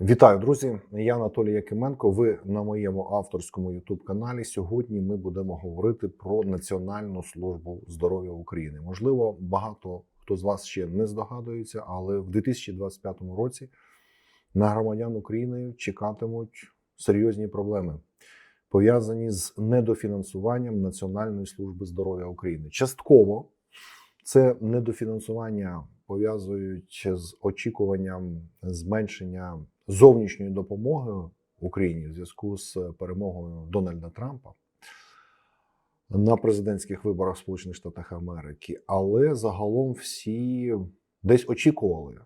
Вітаю, друзі! Я Анатолій Якименко. Ви на моєму авторському youtube каналі. Сьогодні ми будемо говорити про Національну службу здоров'я України. Можливо, багато хто з вас ще не здогадується, але в 2025 році на громадян України чекатимуть серйозні проблеми, пов'язані з недофінансуванням Національної служби здоров'я України. Частково це недофінансування пов'язують з очікуванням зменшення зовнішньої допомоги Україні в зв'язку з перемогою Дональда Трампа на президентських виборах в Сполучених Штатах Америки. Але загалом всі десь очікували,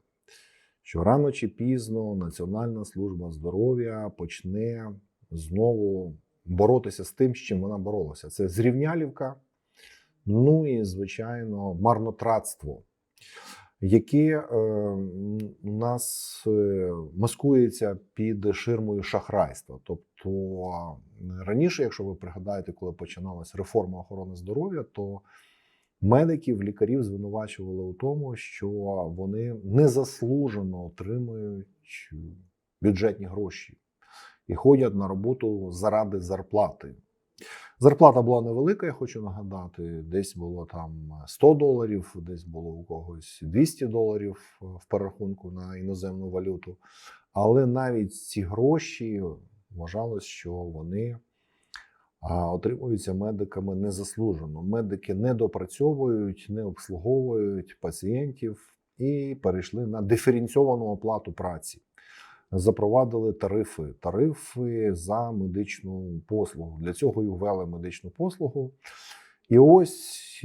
що рано чи пізно Національна служба здоров'я почне знову боротися з тим, з чим вона боролася. Це зрівнялівка, ну і звичайно, марнотратство яке е, у нас е, маскується під ширмою шахрайства. Тобто раніше, якщо ви пригадаєте, коли починалась реформа охорони здоров'я, то медиків, лікарів звинувачували у тому, що вони незаслужено отримують бюджетні гроші і ходять на роботу заради зарплати. Зарплата була невелика, я хочу нагадати. Десь було там 100 доларів, десь було у когось 200 доларів в перерахунку на іноземну валюту. Але навіть ці гроші вважалось, що вони отримуються медиками незаслужено. Медики не допрацьовують, не обслуговують пацієнтів і перейшли на диференційовану оплату праці запровадили тарифи, тарифи за медичну послугу. Для цього і ввели медичну послугу. І ось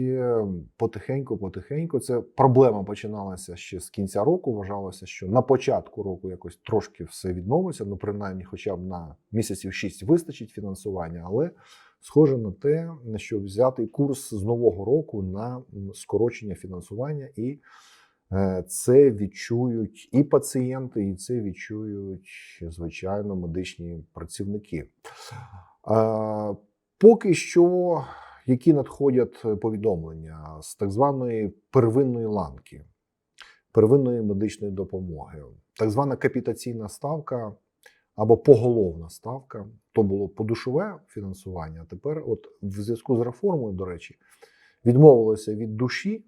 потихеньку-потихеньку це проблема починалася ще з кінця року. Вважалося, що на початку року якось трошки все відновиться, ну принаймні, хоча б на місяців 6 вистачить фінансування, але схоже на те, що взятий курс з нового року на скорочення фінансування і. Це відчують і пацієнти, і це відчують, звичайно, медичні працівники. Поки що, які надходять повідомлення з так званої первинної ланки, первинної медичної допомоги, так звана капітаційна ставка або поголовна ставка, то було подушове фінансування. А тепер, от в зв'язку з реформою, до речі, відмовилося від душі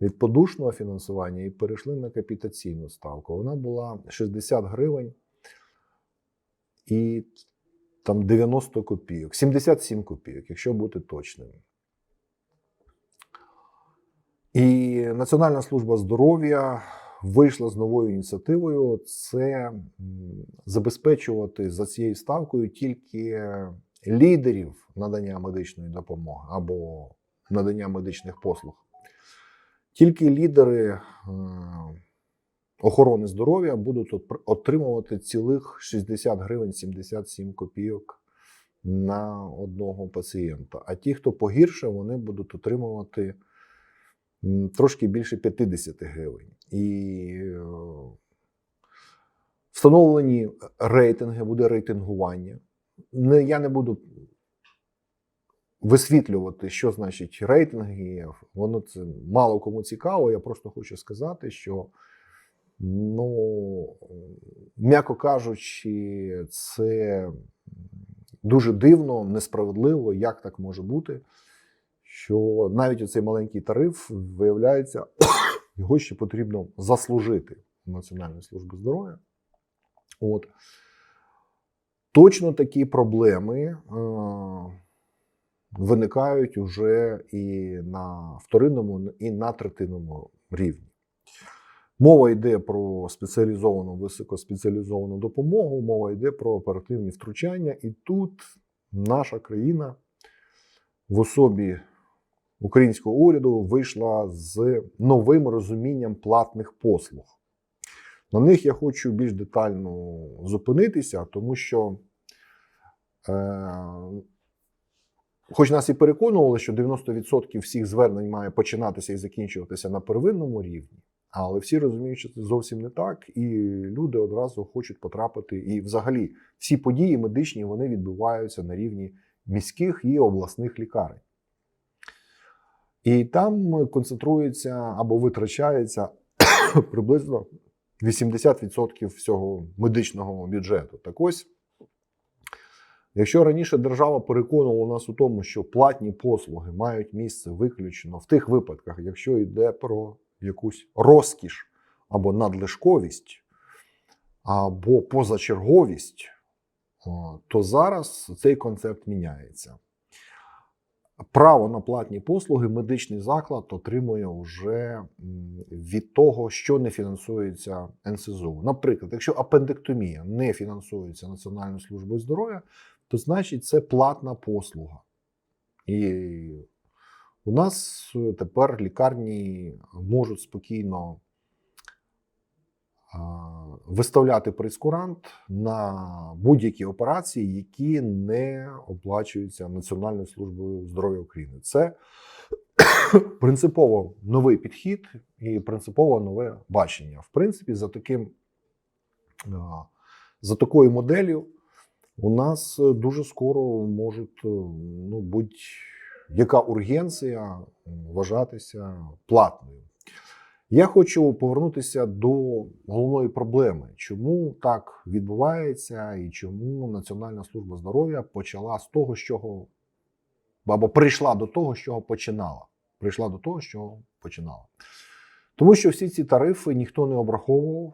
від подушного фінансування і перейшли на капітаційну ставку. Вона була 60 гривень і там 90 копійок, 77 копійок, якщо бути точним. І Національна служба здоров'я вийшла з новою ініціативою: це забезпечувати за цією ставкою тільки лідерів надання медичної допомоги або надання медичних послуг. Тільки лідери е, охорони здоров'я будуть отримувати цілих 60 гривень 77 копійок на одного пацієнта. А ті, хто погірше, вони будуть отримувати трошки більше 50 гривень. І е, встановлені рейтинги, буде рейтингування. Я не буду висвітлювати, що значить рейтинги. Воно це мало кому цікаво. Я просто хочу сказати, що, ну, м'яко кажучи, це дуже дивно, несправедливо, як так може бути. Що навіть оцей маленький тариф виявляється, його ще потрібно заслужити Національної служби здоров'я. От. Точно такі проблеми е, виникають уже і на вторинному, і на третинному рівні. Мова йде про спеціалізовану, високоспеціалізовану допомогу, мова йде про оперативні втручання, і тут наша країна в особі українського уряду вийшла з новим розумінням платних послуг. На них я хочу більш детально зупинитися, тому що е, Хоч нас і переконували, що 90% всіх звернень має починатися і закінчуватися на первинному рівні, але всі розуміють, що це зовсім не так, і люди одразу хочуть потрапити. І, взагалі, всі події медичні вони відбуваються на рівні міських і обласних лікарень. І там концентрується або витрачається приблизно 80% всього медичного бюджету. Так ось, якщо раніше держава переконувала нас у тому, що платні послуги мають місце виключно в тих випадках, якщо йде про якусь розкіш або надлишковість, або позачерговість, то зараз цей концепт міняється. Право на платні послуги медичний заклад отримує вже від того, що не фінансується НСЗУ. Наприклад, якщо апендектомія не фінансується Національною службою здоров'я, то значить це платна послуга. І у нас е, тепер лікарні можуть спокійно виставляти прейскурант на будь-які операції, які не оплачуються Національною службою здоров'я України. Це принципово новий підхід і принципово нове бачення. В принципі, за таким за такою моделлю у нас е, дуже скоро можуть е, ну, будь-яка ургенція вважатися платною. Я хочу повернутися до головної проблеми, чому так відбувається, і чому Національна служба здоров'я почала з того, з чого або прийшла до того, з чого починала. Прийшла до того, чого починала. Тому що всі ці тарифи ніхто не обраховував,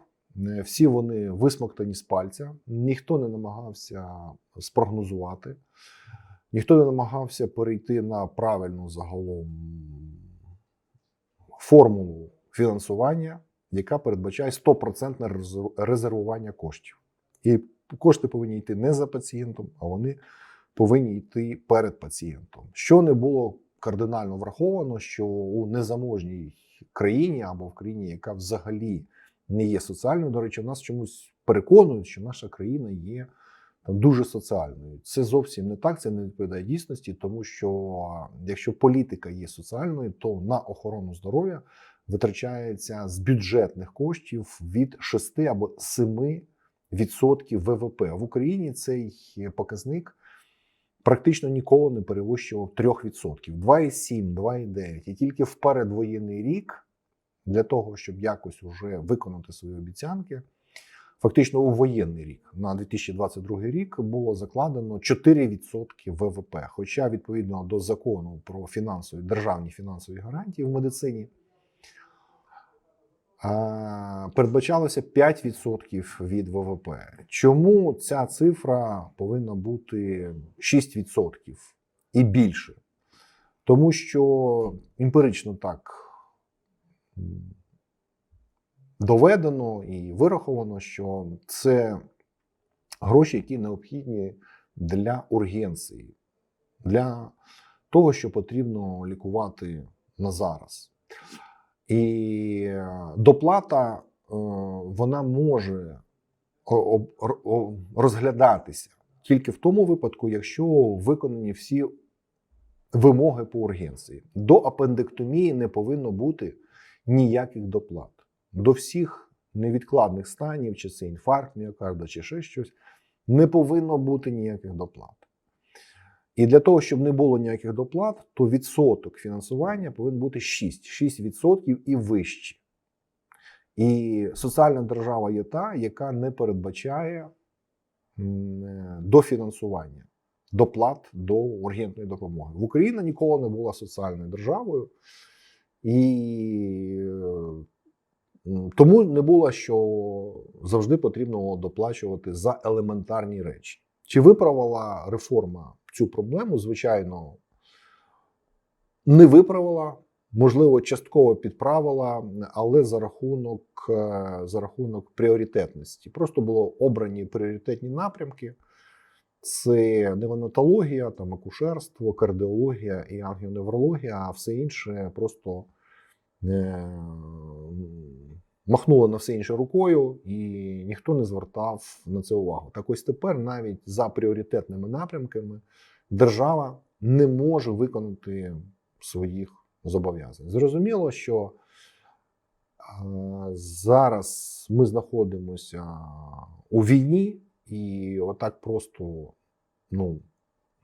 всі вони висмоктані з пальця, ніхто не намагався спрогнозувати, ніхто не намагався перейти на правильну загалом формулу фінансування, яка передбачає 100% резервування коштів. І кошти повинні йти не за пацієнтом, а вони повинні йти перед пацієнтом. Що не було кардинально враховано, що у незаможній країні або в країні, яка взагалі не є соціальною, до речі, у нас чомусь переконують, що наша країна є там, дуже соціальною. Це зовсім не так, це не відповідає дійсності, тому що якщо політика є соціальною, то на охорону здоров'я витрачається з бюджетних коштів від 6 або 7 відсотків ВВП. В Україні цей показник практично ніколи не перевищував 3 відсотків. 2,7, 2,9. І тільки в передвоєнний рік для того, щоб якось уже виконати свої обіцянки. Фактично у воєнний рік на 2022 рік було закладено 4% ВВП. Хоча відповідно до закону про фінансові державні фінансові гарантії в медицині передбачалося 5% від ВВП. Чому ця цифра повинна бути 6% і більше? Тому що емпірично так доведено і вираховано, що це гроші, які необхідні для ургенції, для того, що потрібно лікувати на зараз. І е, доплата е, вона може розглядатися тільки в тому випадку, якщо виконані всі вимоги по ургенції. До апендектомії не повинно бути ніяких доплат. До всіх невідкладних станів, чи це інфаркт міокарда, чи ще щось, не повинно бути ніяких доплат. І для того, щоб не було ніяких доплат, то відсоток фінансування повинен бути 6, 6% і вище. І соціальна держава є та, яка не передбачає е, дофінансування, доплат до ургентної допомоги. В Україні ніколи не була соціальною державою, і е, тому не було, що завжди потрібно доплачувати за елементарні речі. Чи виправила реформа цю проблему? Звичайно, не виправила, можливо, частково підправила, але за рахунок, е, за рахунок пріоритетності. Просто було обрані пріоритетні напрямки. Це неонатологія, там акушерство, кардіологія і ангіоневрологія, а все інше просто е, махнуло на все інше рукою, і ніхто не звертав на це увагу. Так ось тепер навіть за пріоритетними напрямками держава не може виконати своїх зобов'язань. Зрозуміло, що е, зараз ми знаходимося у війні, і отак просто ну,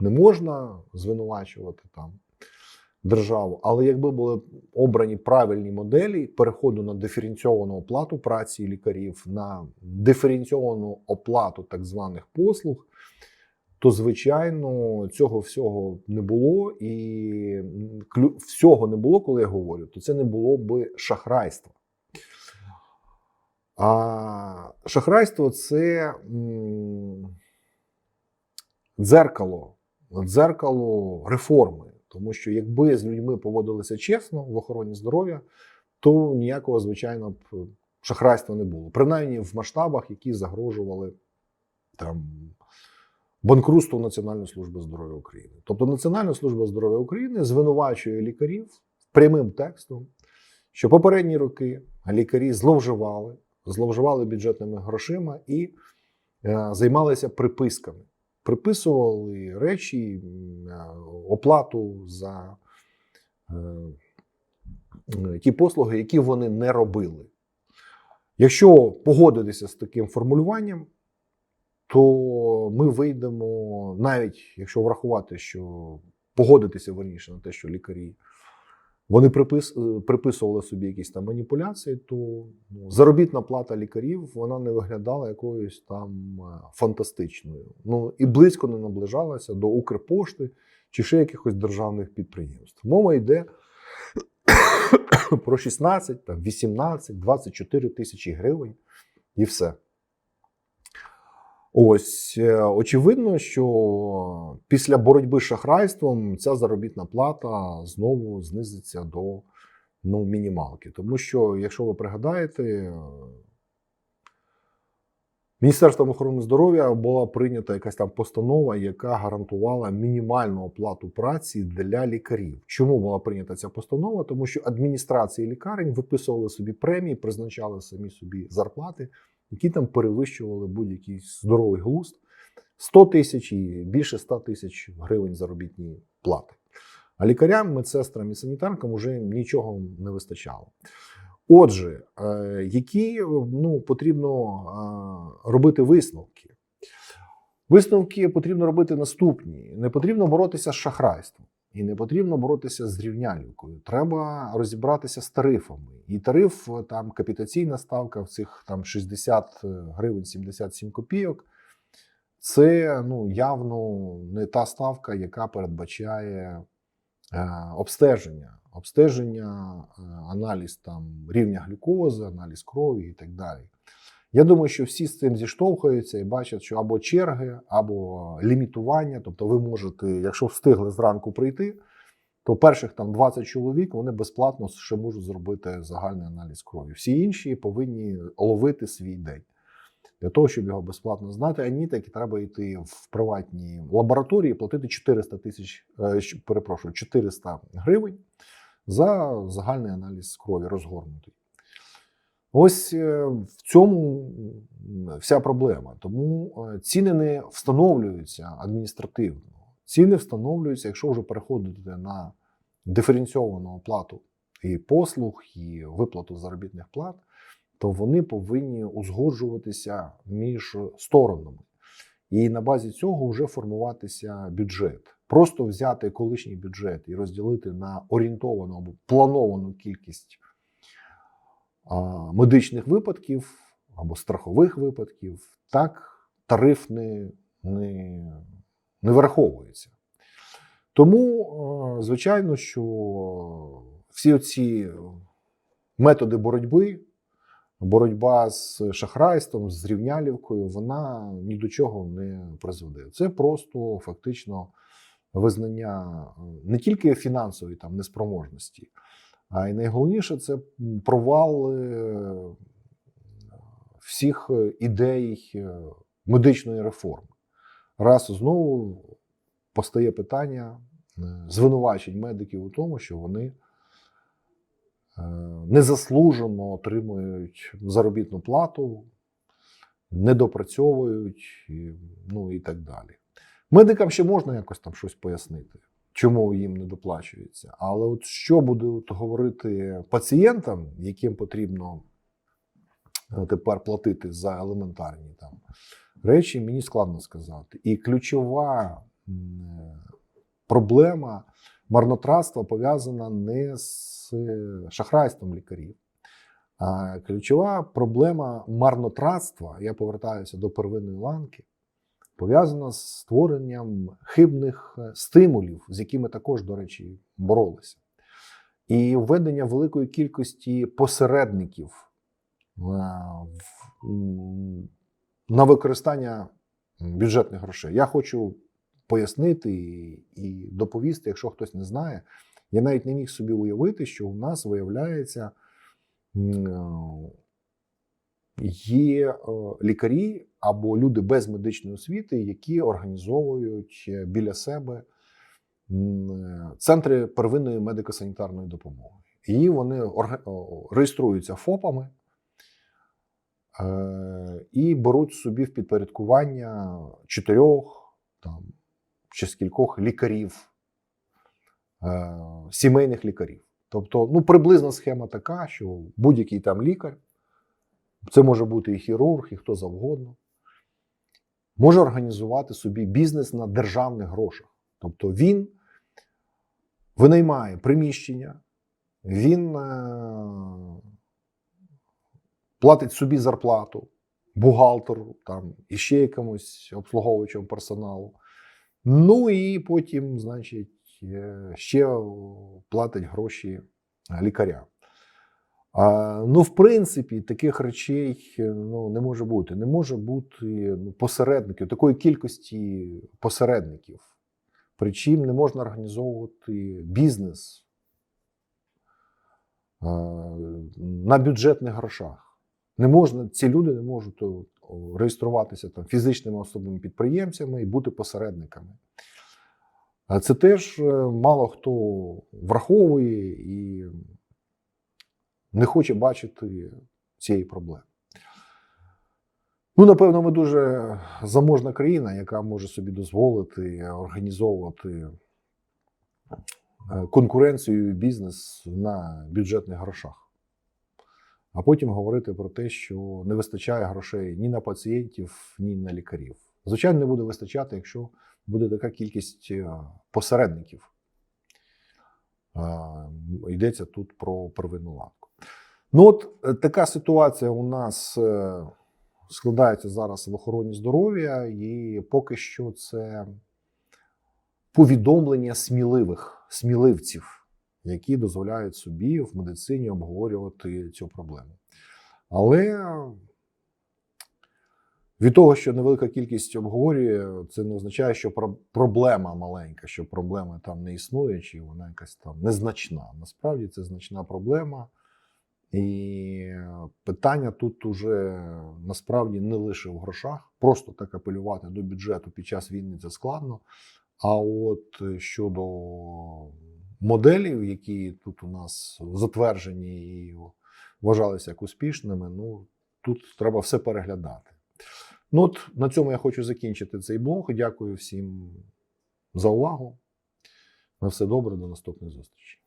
не можна звинувачувати там державу. Але якби були обрані правильні моделі переходу на диференційовану оплату праці лікарів, на диференційовану оплату так званих послуг, то звичайно цього всього не було, і всього не було, коли я говорю, то це не було би шахрайства. А шахрайство це дзеркало, дзеркало реформи. Тому що якби з людьми поводилися чесно в охороні здоров'я, то ніякого, звичайно, б шахрайства не було. Принаймні в масштабах, які загрожували там банкрутству Національної служби здоров'я України. Тобто Національна служба здоров'я України звинувачує лікарів прямим текстом, що попередні роки лікарі зловживали, зловживали бюджетними грошима і е, займалися приписками. Приписували речі, е, оплату за е, ті послуги, які вони не робили. Якщо погодитися з таким формулюванням, то ми вийдемо, навіть якщо врахувати, що погодитися верніше на те, що лікарі вони припис, е, приписували собі якісь там маніпуляції, то ну, заробітна плата лікарів вона не виглядала якоюсь там е, фантастичною. Ну і близько не наближалася до Укрпошти чи ще якихось державних підприємств. Мова йде про 16, там, 18, 24 тисячі гривень і все. Ось е, очевидно, що після боротьби з шахрайством ця заробітна плата знову знизиться до ну, мінімалки. Тому що, якщо ви пригадаєте, Міністерством охорони здоров'я була прийнята якась там постанова, яка гарантувала мінімальну оплату праці для лікарів. Чому була прийнята ця постанова? Тому що адміністрації лікарень виписували собі премії, призначали самі собі зарплати, які там перевищували будь-який здоровий глузд 100 тисяч і більше 100 тисяч гривень заробітні плати. А лікарям, медсестрам і санітаркам вже нічого не вистачало. Отже, е, які ну, потрібно е, робити висновки? Висновки потрібно робити наступні: не потрібно боротися з шахрайством. І не потрібно боротися з рівнялівкою. Треба розібратися з тарифами. І тариф, там капітаційна ставка в цих там 60 гривень 77 копійок. Це ну, явно не та ставка, яка передбачає е, обстеження. Обстеження, е, аналіз там, рівня глюкози, аналіз крові і так далі. Я думаю, що всі з цим зіштовхуються і бачать, що або черги, або лімітування. Тобто, ви можете, якщо встигли зранку прийти, то перших там 20 чоловік вони безплатно ще можуть зробити загальний аналіз крові. Всі інші повинні ловити свій день. Для того, щоб його безплатно знати, а ні, так і треба йти в приватні лабораторії, платити 400 тисяч, е, перепрошую, 400 гривень за загальний аналіз крові розгорнутий. Ось е, в цьому вся проблема. Тому е, ціни не встановлюються адміністративно. Ціни встановлюються, якщо вже переходите на диференційовану оплату і послуг, і виплату заробітних плат, то вони повинні узгоджуватися між сторонами. І на базі цього вже формуватися бюджет. Просто взяти колишній бюджет і розділити на орієнтовану або плановану кількість медичних випадків або страхових випадків, так тариф не, не, не враховується. Тому, е, звичайно, що всі ці методи боротьби, боротьба з шахрайством, з рівнялівкою, вона ні до чого не призведе. Це просто фактично визнання е, не тільки фінансової там неспроможності, а й найголовніше це провал е, всіх ідей е, медичної реформи. Раз знову постає питання е, звинувачень медиків у тому, що вони е, незаслужено отримують заробітну плату, недопрацьовують, ну і так далі. Медикам ще можна якось там щось пояснити, чому їм не доплачується. Але от що будуть говорити пацієнтам, яким потрібно е, тепер платити за елементарні там речі, мені складно сказати. І ключова е, проблема марнотратство пов'язане не з е, шахрайством лікарів. А ключова проблема марнотратства, я повертаюся до первинної ланки, пов'язана з створенням хибних е, стимулів, з якими також, до речі, боролися. І введення великої кількості посередників е, на використання бюджетних грошей. Я хочу пояснити і, доповісти, якщо хтось не знає. Я навіть не міг собі уявити, що у нас виявляється е, є е, лікарі або люди без медичної освіти, які організовують е, біля себе е, центри первинної медико-санітарної допомоги. І вони реєструються ФОПами і беруть собі в підпорядкування чотирьох там, чи скількох лікарів, сімейних лікарів. Тобто, ну, приблизна схема така, що будь-який там лікар, це може бути і хірург, і хто завгодно, може організувати собі бізнес на державних грошах. Тобто він винаймає приміщення, він е, платить собі зарплату, бухгалтеру там, і ще якомусь обслуговуючому персоналу. Ну і потім, значить, е, ще платить гроші лікарям. Ну, в принципі, таких речей е, ну, не може бути. Не може бути ну, посередників, такої кількості посередників. Причому не можна організовувати бізнес на бюджетних грошах. Не можна, ці люди не можуть реєструватися там, фізичними особами підприємцями і бути посередниками. Це теж е, мало хто враховує і не хоче бачити цієї проблеми. Ну, напевно, ми дуже заможна країна, яка може собі дозволити організовувати е, конкуренцію і бізнес на бюджетних грошах. А потім говорити про те, що не вистачає грошей ні на пацієнтів, ні на лікарів. Звичайно, не буде вистачати, якщо буде така кількість е, посередників. Йдеться тут про первинну ланку. Ну, от е, така ситуація у нас е, складається зараз в охороні здоров'я, і поки що це повідомлення сміливих сміливців, які дозволяють собі в медицині обговорювати цю проблему. Але від того, що невелика кількість обговорює, це не означає, що проблема маленька, що проблеми там не існує, чи вона якась там незначна. Насправді це значна проблема. І питання тут уже насправді не лише в грошах. Просто так апелювати до бюджету під час війни це складно. А от щодо моделів, які тут у нас затверджені і вважалися як успішними, ну тут треба все переглядати. Ну от на цьому я хочу закінчити цей блог. Дякую всім за увагу. На все добре, до наступної зустрічі.